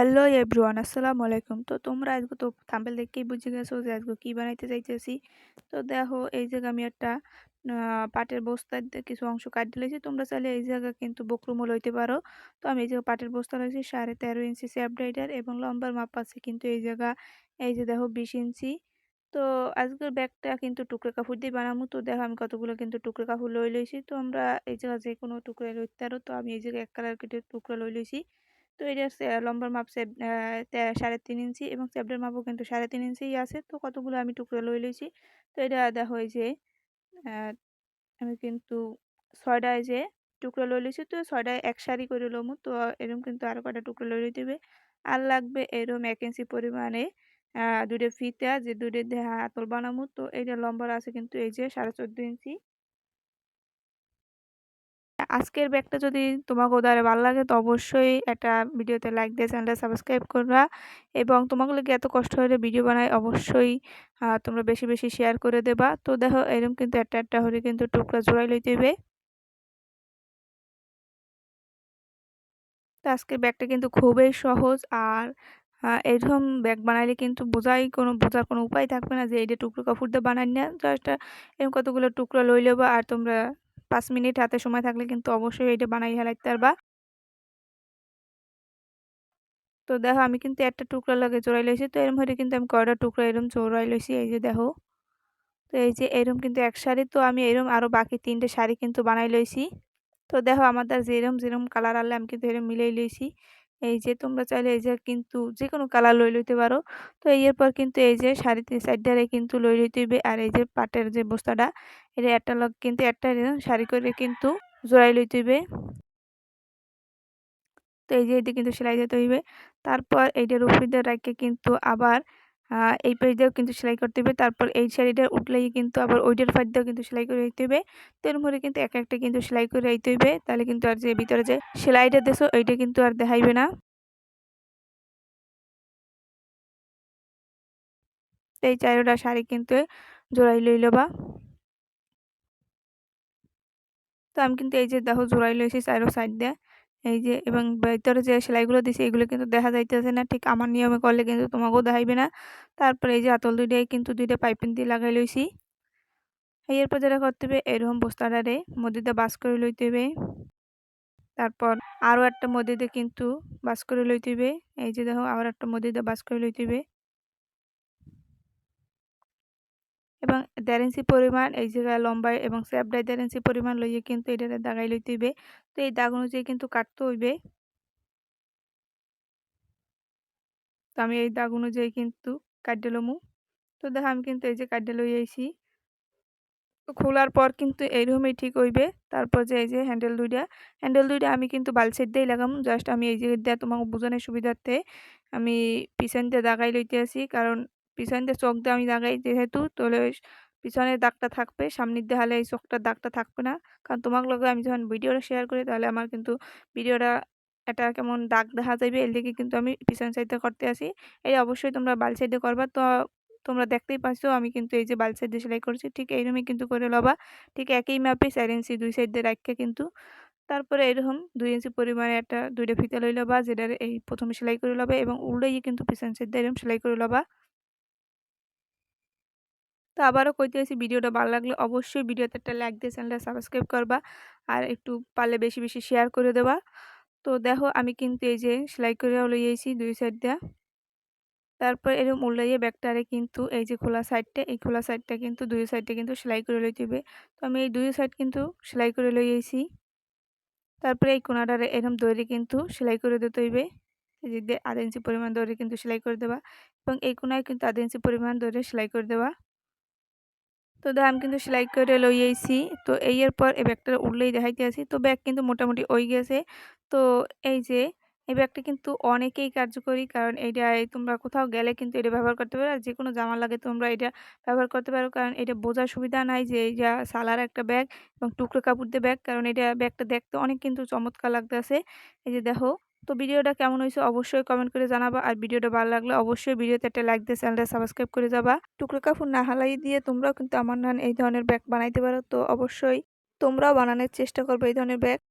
Hello everyone, আসসালামু আলাইকুম। তো তোমরা আজকে তো থাম্বেল দেখেই বুঝে গেছো যে আজকে কী বানাইতে চাইতেছি। তো দেখো এই জায়গায় আমি একটা পাটের বস্তার কিছু অংশ কাট লেছি তোমরা চাইলে এই জায়গা কিন্তু বকরুমও লইতে পারো। তো আমি এই জায়গা পাটের বস্তা রয়েছি, সাড়ে তেরো ইঞ্চি স্যাপ রাইডার এবং লম্বার মাপ আছে কিন্তু এই জায়গা, এই যে দেখো বিশ ইঞ্চি। তো আজকের ব্যাগটা কিন্তু টুকরে কাপড় দিয়ে বানাবো। তো দেখো আমি কতগুলো কিন্তু টুকরো কাপড় লই লইছি। তো আমরা এই জায়গা যে কোনো টুকরো লইতে পারো। তো আমি এই জায়গায় এক কালার কেটে টুকরো লই লইছি। তো এটা লম্বার মাপ সাড়ে তিন ইঞ্চি এবং চ্যাপটার মাপও কিন্তু সাড়ে তিন ইঞ্চিই আছে। তো কতগুলো আমি টুকরো লই লইছি। তো এটা আদা এই যে আমি কিন্তু ছয়টায় যে টুকরো লই লইছি, তো ছয়টায় এক সারি করে লমু। তো এরকম কিন্তু আরও কটা টুকরো লই লইতে হবে। আর লাগবে এরকম এক ইঞ্চি পরিমাণে দুটো ফিতা, যে দুটো হাতল বানামু। তো এইটা লম্বার আছে কিন্তু এই যে সাড়ে চোদ্দ ইঞ্চি। আজকের ব্যাগটা যদি তোমাকে দ্বারা ভালো লাগে, তো অবশ্যই একটা ভিডিওতে লাইক দিয়ে চ্যানেলটা সাবস্ক্রাইব করবা। এবং তোমাকে এত কষ্ট হলে ভিডিও বানায় অবশ্যই তোমরা বেশি বেশি শেয়ার করে দেবা। তো দেখো, এরকম কিন্তু একটা একটা হলে কিন্তু টুকরা জোড়াই লইতে হবে তো আজকের ব্যাগটা কিন্তু খুবই সহজ আর এরকম ব্যাগ বানাইলে কিন্তু বোঝাই কোনো, বোঝার কোনো উপায় থাকবে না যে এইটা টুকরো কাপড় দিয়ে বানাই না জাস্ট এরকম কতগুলো টুকরো লই নেব আর তোমরা পাঁচ মিনিট হাতে সময় থাকলে কিন্তু অবশ্যই এটা বানাই হেলাইতে পারবা। তো দেখো আমি কিন্তু একটা টুকরা লাগে চোরাই লইছি, তো এরম হয়ে কিন্তু আমি কয়টা টুকরা এরম চোরাই লইছি, এই যে দেখো। তো এই যে এরম কিন্তু এক শাড়ি, তো আমি এরম আরও বাকি তিনটে শাড়ি কিন্তু বানাই লইছি। তো দেখো আমাদের যেরম যেরম কালার আনলে আমি কিন্তু এরম মিলাই লইছি। এই যে তোমরা চাইলে এই যে কিন্তু যে কোনো কালার লই লইতে পারো। তো এর পর কিন্তু এই যে শাড়িতে সাইডটারে কিন্তু লই লইতে হইবে। আর এই যে পাটের যে বস্তাটা, এটা একটা লগ কিন্তু একটা শাড়ি করে কিন্তু জোড়াই লইতে হইবে। তো এই যে এটি কিন্তু সেলাই দিতে হইবে। তারপর এইটার উপরে দিয়ে রাখে কিন্তু আবার এই পেজ দিয়েও কিন্তু সেলাই করতে হবে। তারপর এই শাড়িটা উঠলেই কিন্তু আবার ওইটার ফাইট কিন্তু সেলাই করে দিতে হবে। তো মধ্যে কিন্তু এক একটা কিন্তু সেলাই করে দিতে হইবে তাহলে কিন্তু আর যে ভিতরে যে সেলাইটা দেশো ওইটা কিন্তু আর দেখাইবে না। এই চারোটা শাড়ি কিন্তু জোড়াই লইল বা। তো আমি কিন্তু এই যে দেখো জোড়াই লইছি চারো সাইড দিয়ে। এই যে, এবং ভিতরে যে সেলাইগুলো দিছে, এগুলো কিন্তু দেখা যাইতেছে না। ঠিক আমার নিয়মে করলে কিন্তু তোমাকেও দেখাইবে না। তারপরে এই যে আতল দুইটাই কিন্তু দুইটা পাইপিং দিয়ে লাগাই লইছি। এরপর যেটা করতে হবে, এরকম বস্তাটারে মধ্যে বাস করে লইতে হবে। তারপর আরও একটা মধ্যে কিন্তু বাস করে লইতে হবে। এই যে দেখো আবার একটা মধ্যে বাস করে লইতে হবে। এবং দেড় পরিমাণ এই জায়গায় লম্বায় এবং স্যাপডায় দেড় ইঞ্চি পরিমাণ লইয়ে কিন্তু এটা দাগাই লইতে হইবে। তো এই দাগ অনুযায়ী কিন্তু কাটতে হইবে। তো আমি এই দাগ অনুযায়ী কিন্তু কাটে লমু। তো দেখো আমি কিন্তু এই যে কাটে লই আইছি। তো খোলার পর কিন্তু এইরকমই ঠিক হইবে। তারপর যে এই যে হ্যান্ডেল দুইটা হ্যান্ডেল দুইটা আমি কিন্তু বাল সেট দিয়েই লাগাম। জাস্ট আমি এই যে দেওয়া তোমাকে বোঝানোর সুবিধার্থে আমি পিছন দিয়ে দাগাই লইতে আসি। কারণ পিছন দিয়ে চোখ দিয়ে আমি দাগাই যেহেতু তাহলে পিছনের দাগটা থাকবে, সামনের দিয়ে হলে এই চোখটার দাগটা থাকবে না। কারণ তোমার লগে আমি যখন ভিডিওটা শেয়ার করি, তাহলে আমার কিন্তু ভিডিওটা এটা কেমন দাগ দেখা যাবে এর দিকে কিন্তু আমি পিছন সাইডে করতে আসি। এই অবশ্যই তোমরা বাল সাইডে করবা। তো তোমরা দেখতেই পাচ্ছ, আমি কিন্তু এই যে বাল সাইডে সেলাই করছি, ঠিক এইরকমই কিন্তু করে লবা। ঠিক একই মাপে চার ইঞ্চি দুই সাইড রাখতে কিন্তু। তারপরে এরকম দুই ইঞ্চি পরিমাণে একটা, দুইটা ফিতা লই লবা, যেটার এই প্রথমে সেলাই করে লবা এবং উল্টাই কিন্তু পিছন সাইড এরকম সেলাই করে লবা। তো আবারও কইতে আছি ভিডিওটা ভালো লাগলে অবশ্যই ভিডিওতে একটা লাইক দিয়ে চ্যানেলটা সাবস্ক্রাইব করবা আর একটু পারলে বেশি বেশি শেয়ার করে দেবা। তো দেখো, আমি কিন্তু এই যে সেলাই করে লইয়েছি দুই সাইড দিয়া। তারপর এরকম উল্লাইয়ে ব্যাগটারে কিন্তু এই যে খোলা সাইডটা এই খোলা সাইডটা কিন্তু দুই সাইডটা কিন্তু সেলাই করে লইতে হবে। তো আমি এই দুই সাইড কিন্তু সেলাই করে লইয়েছি তারপরে এই কোনাটারে এরকম দড়ি কিন্তু সেলাই করে দিতে হইবে। যে আধা ইঞ্চি পরিমাণ দড়ি কিন্তু সেলাই করে দেওয়া এবং এই কোনায় কিন্তু আধা ইঞ্চি পরিমাণ দড়ি সেলাই করে দেওয়া তো দেখো আমি কিন্তু সেলাই করে লই আইছি তো এই পর এই ব্যাগটা উঠলেই দেখাইতে আসি তো ব্যাগ কিন্তু মোটামুটি ওই গেছে। তো এই যে, এই ব্যাগটা কিন্তু অনেকেই কার্যকরী। কারণ এইটা তোমরা কোথাও গেলে কিন্তু এটা ব্যবহার করতে পারো। আর যে কোনো জামা লাগে তোমরা এটা ব্যবহার করতে পারো। কারণ এটা বোঝার সুবিধা নাই যে এইটা সালার একটা ব্যাগ এবং টুকরো কাপড় দিয়ে ব্যাগ। কারণ এটা ব্যাগটা দেখতে অনেক কিন্তু চমৎকার লাগতেছে। এই যে দেখো তো ভিডিওটা কেমন হয়েছে অবশ্যই কমেন্ট করে জানাবা। আর ভিডিওটা ভালো লাগলে অবশ্যই ভিডিওতে একটা লাইক দিয়ে চ্যানেলটা সাবস্ক্রাইব করে যাবা। টুকরো কাপড় না হালাই দিয়ে তোমরাও কিন্তু আমার নান এই ধরনের ব্যাগ বানাইতে পারো। তো অবশ্যই তোমরাও বানানোর চেষ্টা করবে এই ধরনের ব্যাগ